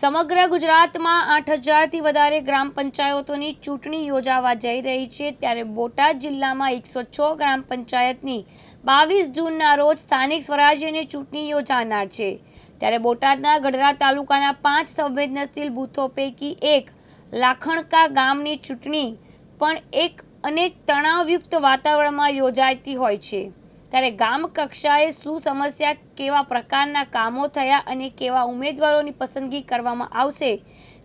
સમગ્ર ગુજરાતમાં આઠ હજારથી વધારે ગ્રામ પંચાયતોની ચૂંટણી યોજાવા જઈ રહી છે. ત્યારે બોટાદ જિલ્લામાં એકસો છ ગ્રામ પંચાયતની બાવીસ જૂનના રોજ સ્થાનિક સ્વરાજ્યની ચૂંટણી યોજાનાર છે. ત્યારે બોટાદના ગઢડા તાલુકાના પાંચ સંવેદનશીલ બૂથો પૈકી એક લાખણકા ગામની ચૂંટણી પણ એક અનેક તણાવયુક્ત વાતાવરણમાં યોજાતી હોય છે. ત્યારે ગામ કક્ષાએ શું સમસ્યા, કેવા પ્રકારના કામો થયા અને કેવા ઉમેદવારોની પસંદગી કરવામાં આવશે,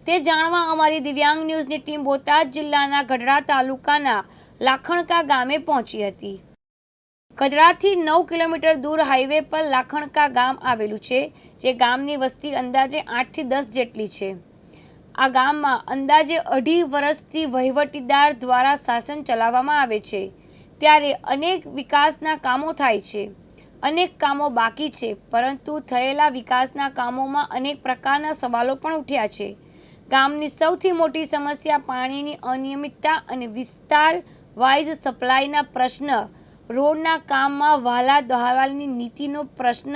તે જાણવા અમારી દિવ્યાંગ ન્યૂઝની ટીમ બોટાદ જિલ્લાના ગઢડા તાલુકાના લાખણકા ગામે પહોંચી હતી. ગઢડાથી નવ કિલોમીટર દૂર હાઈવે પર લાખણકા ગામ આવેલું છે, જે ગામની વસ્તી અંદાજે આઠથી દસ જેટલી છે. આ ગામમાં અંદાજે અઢી વર્ષથી વહીવટીદાર દ્વારા શાસન ચલાવવામાં આવે છે. ત્યારે અનેક વિકાસના કામો થાય છે, અનેક કામો બાકી છે, પરંતુ થયેલા વિકાસના કામોમાં અનેક પ્રકારના સવાલો પણ ઉઠ્યા છે. ગામની સૌથી મોટી સમસ્યા પાણીની અનિયમિતતા અને વિસ્તાર વાઇઝ સપ્લાયના પ્રશ્ન. રોડના કામમાં વહાલા દહાવાલની નીતિનો પ્રશ્ન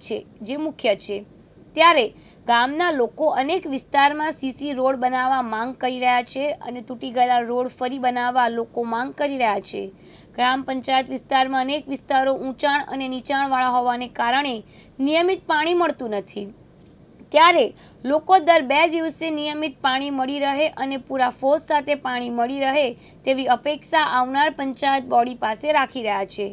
છે, જે મુખ્ય છે. ત્યારે ગામના લોકો અનેક વિસ્તારમાં સીસી રોડ બનાવવા માંગ કરી રહ્યા છે અને તૂટી ગયેલા રોડ ફરી બનાવવા લોકો માંગ કરી રહ્યા છે. ગ્રામ પંચાયત વિસ્તારમાં અનેક વિસ્તારો ઊંચાણ અને નીચાણવાળા હોવાને કારણે નિયમિત પાણી મળતું નથી. ત્યારે લોકો દર બે દિવસે નિયમિત પાણી મળી રહે અને પૂરા ફોર્સ સાથે પાણી મળી રહે તેવી અપેક્ષા આવનાર પંચાયત બોડી પાસે રાખી રહ્યા છે.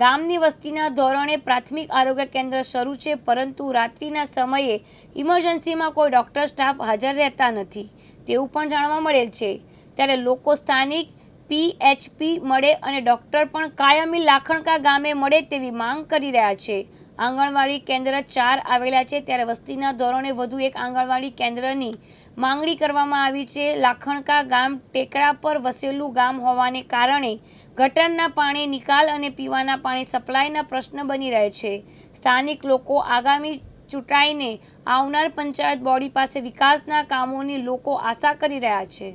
ગામની વસ્તીના ધોરણે પ્રાથમિક આરોગ્ય કેન્દ્ર શરૂ છે, પરંતુ રાત્રિના સમયે ઇમરજન્સીમાં કોઈ ડૉક્ટર સ્ટાફ હાજર રહેતા નથી. તેવું પણ જાણવા મળેલ છે. ત્યારે લોકો સ્થાનિક પીએચપી મળે અને ડૉક્ટર પણ કાયમી લાખણકા ગામે મળે તેવી માંગ કરી રહ્યા છે. આંગણવાડી કેન્દ્ર ચાર આવેલા છે, ત્યારે વસ્તીના ધોરણે વધુ એક આંગણવાડી કેન્દ્રની માંગણી કરવામાં આવી છે. લાખણકા ગામ ટેકરા પર વસેલું ગામ હોવાને કારણે ગટરના પાણી નિકાલ અને પીવાના પાણી સપ્લાયના પ્રશ્ન બની રહે છે. સ્થાનિક લોકો આગામી ચૂંટાઈને આવનાર પંચાયત બોડી પાસે વિકાસના કામોની લોકો આશા કરી રહ્યા છે.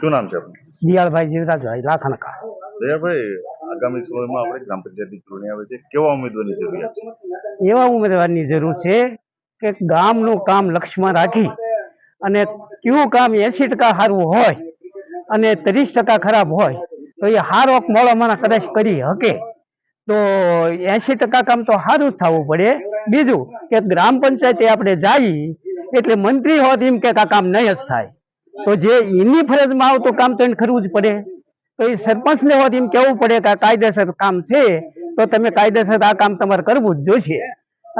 શું નામ છે દિયાળભાઈ જીવરાજભાઈ લાખણકા. દયાભાઈ આગામી સમયમાં આપણે ગ્રામ પંચાયતની ચૂંટણી આવે છે. કેવા ઉમેદવારની જરૂરિયાત છે? એવા ઉમેદવારની જરૂર છે કે ગામનું કામ લક્ષ્યમાં રાખી અને કયું કામ એસી ટકા સારું હોય અને ત્રીસ ટકા ખરાબ હોય, તો એ હારો મોળામાં કદાચ કરી શકે. તો એસી ટકા કામ તો સારું જ થવું પડે. બીજું કે ગ્રામ પંચાયતે આપણે જઈ એટલે મંત્રી હોત એમ કે આ કામ નહીં જ થાય. તો જે એની ફરજમાં આવતું કામ તો એને કરવું જ પડે. તો એ સરપંચને હોત એમ કહેવું પડે કે આ કાયદેસર કામ છે, તો તમે કાયદેસર આ કામ તમારે કરવું જ જોઈશે.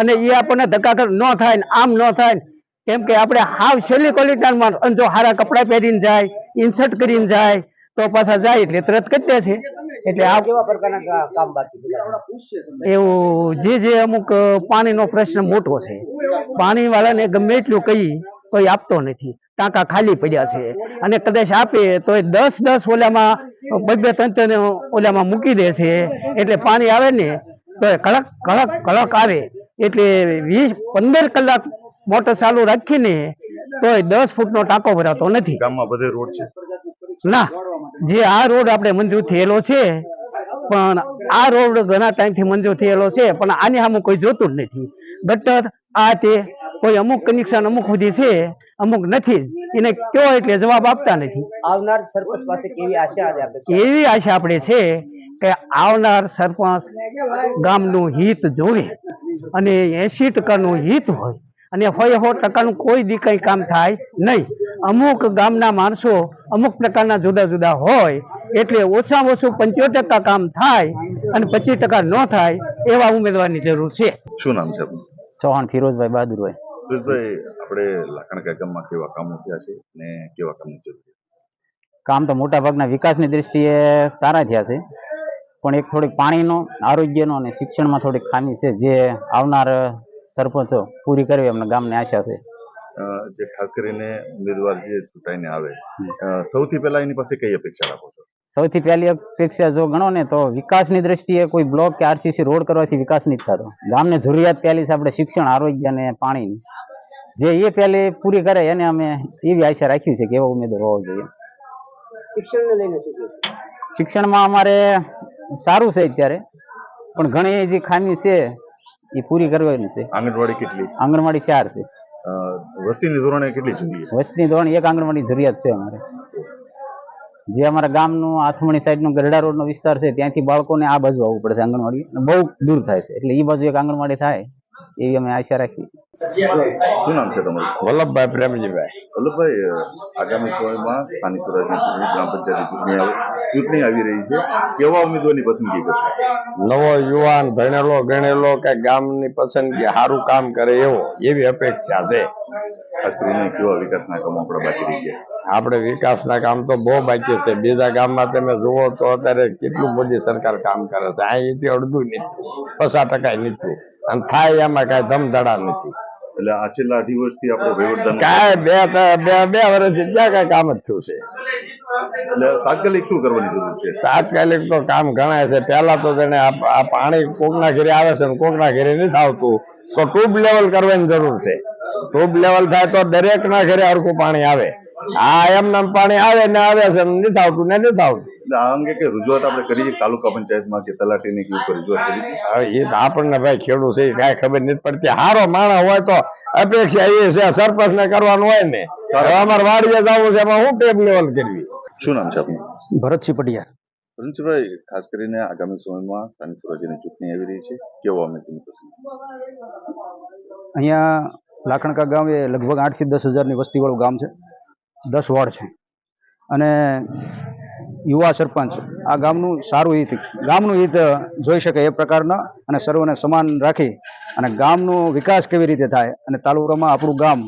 અને એ આપણને ધક્કા ન થાય ને આમ ન થાય કેમ કે આપણે હાવ છેલ્લી ક્વોલિટીમાં અને જો સારા કપડાં પહેરીને જાય ઇન્સર્ટ કરીને જાય તો પાછા જાય એટલે તરત કરી છે. એટલે આ કેવા પ્રકારના કામ બાકી એવું જે જે અમુક પાણીનો પ્રશ્ન મોટો છે. પાણી વાળાને ગમે એટલું કહી તો એ આપતો નથી. ટાંકા ખાલી પડ્યા છે. અને કદાચ આપે તો એ દસ દસ ઓલામાં બે બે ત્રણ ઓલામાં મૂકી દે છે. એટલે પાણી આવે ને તો એ કડક કડક કડક આવે. એટલે વીસ પંદર કલાક મોટર ચાલુ રાખીને તો દસ ફૂટનો ટાંકો ભરાતો નથી. ગામમાં બધે રોડ છે? ના જે આ રોડ આપણે મંજૂર થયેલો છે પણ આ રોડ ઘણા ટાઈમથી મંજૂર થયેલો છે પણ આની સામે કોઈ જોતું જ નથી. ગટર આ તે કોઈ અમુક કનેક્શન અમુક સુધી છે અમુક નથી જ. એને કયો એટલે જવાબ આપતા નથી. આવનાર સરપંચ પાસે કેવી આશા એવી આશા આપણે છે કે આવનાર સરપંચ ગામનું હિત જોવે અને એસી ટકાનું હિત હોય. અને હોય સો ટકાનું કોઈ દી કંઈ કામ થાય નહીં. અમુક ગામના માણસો અમુક પ્રકારના જુદા જુદા હોય એટલે ઓછામાં ઓછું પંચોતેર ટકા કામ થાય અને પચીસ ટકા ન થાય એવા ઉમેદવારની જરૂર છે. શું નામ છે ચૌહાણ ફિરોજભાઈ બહાદુરભાઈ. ફિરોજભાઈ આપણે લાખણકા ગામમાં કેવા કામો થયા છે ને કેવા કામની જરૂરિયાત કામ તો મોટા ભાગના વિકાસની દ્રષ્ટિએ સારા થયા છે. પણ એક થોડીક પાણીનો આરોગ્યનો અને શિક્ષણમાં થોડીક ખામી છે જે આવનાર સરપંચો પૂરી કરવી અમને ગામને આશા છે. જે ખાસ કરીને ઉમેદવાર જે ચૂંટાઈને આવે સૌથી પહેલા એની પાસે કઈ અપેક્ષા રાખો છો? સૌથી પહેલી અપેક્ષા જો ગણો ને તો વિકાસની દ્રષ્ટિએ કોઈ બ્લોક કે આરસીસી રોડ કરવાથી વિકાસ નથી થતો. ગામને જરૂરિયાત પહેલી છે આપણે શિક્ષણ આરોગ્ય અને પાણી જે એ પહેલી પૂરી કરે એને અમે એવી આશા રાખી છે કે એવો ઉમેદવાર હોવો જોઈએ. શિક્ષણને લઈને શિક્ષણમાં અમારે સારું છે અત્યારે પણ ઘણી જે ખામી છે એ પૂરી કરવાની છે. આંગણવાડી કેટલી? આંગણવાડી ચાર છે. વસ્તીની ધોરણે કેટલી જોઈએ? વસ્તીની ધોરણ એક આંગણવાડી જરૂરિયાત છે અમારે. જે અમારા ગામનું આથમણી સાઈડનો ગરડા રોડનો વિસ્તાર છે ત્યાંથી બાળકોને આ બાજુ આવવું પડે છે આંગણવાડી. બહુ દૂર થાય છે. એટલે એ બાજુ એક આંગણવાડી થાય. એવી અમે આશા રાખીએ છીએ. શું નામ છે તમારું? વલ્લભભાઈ પ્રેમજીભાઈ. વલ્લભભાઈ આગામી સમયમાં સ્થાનિક સ્વરાજની ચૂંટણી ગ્રામ પંચાયતની ચૂંટણી આવે ચૂંટણી આવી રહી છે. કેવા ઉમેદવારની પસંદગી કરશે? નવો યુવાન ભણેલો ગણેલો કે ગામની પસંદગી સારું કામ કરે એવો એવી અપેક્ષા છે. ખાસ કરીને કેવા વિકાસના કામો આપણે બાકી રહી ગયા? આપણે વિકાસના કામ તો બહુ બાકી છે. બીજા ગામમાં તમે જુઓ તો અત્યારે કેટલું મોદી સરકાર કામ કરે છે. અહીંથી અડધું નીચું પચાસ ટકા નીચું. અને થાય એમાં કઈ ધમધડા નથી. એટલે આ છેલ્લા અઢી વર્ષથી આપણો વહીવટ કાંઈ બે બે બે વર્ષથી ત્યાં કઈ કામ જ થયું છે. એટલે તાત્કાલિક શું કરવાની જરૂર છે? તાત્કાલિક તો કામ ગણાય છે. પહેલા તો તેને આ પાણી કોકના ઘરે આવે છે ને કોકના ઘરે નથી આવતું. તો ટ્યુબ લેવલ કરવાની જરૂર છે. ટ્યુબ લેવલ થાય તો દરેક ના ઘરે હરખું પાણી આવે. આ એમ નામ પાણી આવે ને આવે છે ને નથી આવતું ને નથી આવતું. એટલે આ અંગે કે રજૂઆત આપણે કરી છે? તાલુકા પંચાયતમાં કે તલાટીની કે ઉપર રજૂઆત કરી છે? હવે એ તો આપણને ભાઈ ખેડૂત છે કાંઈ ખબર નથી પડતી. હારો માણસ હોય તો અપેક્ષા એ છે સરપંચ ને કરવાનું હોય ને. અમારે વાડીએ જવું છે એમાં હું ટેબ લેવલ કરવી? શું નામ છે આપનું? ભરતસિંહ પટિયા રણજીભાઈ ખાસ કરીને આગામી સમયમાં સ્થાનિક સ્વરાજ્યની ચૂંટણી આવી રહી છે. કેવો અમે તેની પસંદ અહીંયા લાખણકા ગામ એ લગભગ આઠથી દસ હજારની વસ્તીવાળું ગામ છે. દસ વોર્ડ છે. અને યુવા સરપંચ આ ગામનું સારું હિત ગામનું હિત જોઈ શકે એ પ્રકારના અને સર્વને સમાન રાખી અને ગામનો વિકાસ કેવી રીતે થાય અને તાલુકામાં આપણું ગામ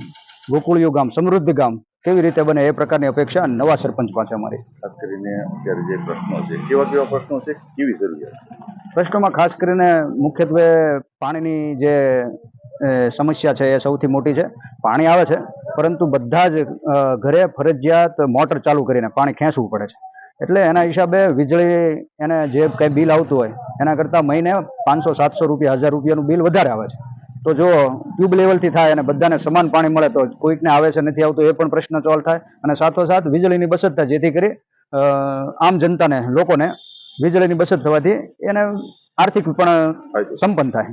ગોકુળિયું ગામ સમૃદ્ધ ગામ કેવી રીતે બને એ પ્રકારની અપેક્ષા નવા સરપંચ પાસે અમારી. ખાસ કરીને અત્યારે જે પ્રશ્નો છે કેવા કેવા પ્રશ્નો છે કેવી જરૂરિયાત? પ્રશ્નોમાં ખાસ કરીને મુખ્યત્વે પાણીની જે સમસ્યા છે એ સૌથી મોટી છે. પાણી આવે છે પરંતુ બધા જ ઘરે ફરજિયાત મોટર ચાલુ કરીને પાણી ખેંચવું પડે છે. એટલે એના હિસાબે વીજળી એને જે કંઈ બિલ આવતું હોય એના કરતાં મહિને પાંચસો સાતસો રૂપિયા હજાર રૂપિયાનું બિલ વધારે આવે છે. તો જો ટ્યુબ લેવલથી થાય અને બધાને સમાન પાણી મળે તો કોઈકને આવે છે નથી આવતું એ પણ પ્રશ્ન સોલ્વ થાય. અને સાથોસાથ વીજળીની બચત થાય જેથી કરી આમ જનતાને લોકોને વીજળીની બચત થવાથી એને આર્થિક પણ સંપન્ન થાય.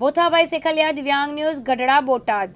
પોથાભાઈ શેખલિયા દિવ્યાંગ ન્યૂઝ ગઢડા બોટાદ.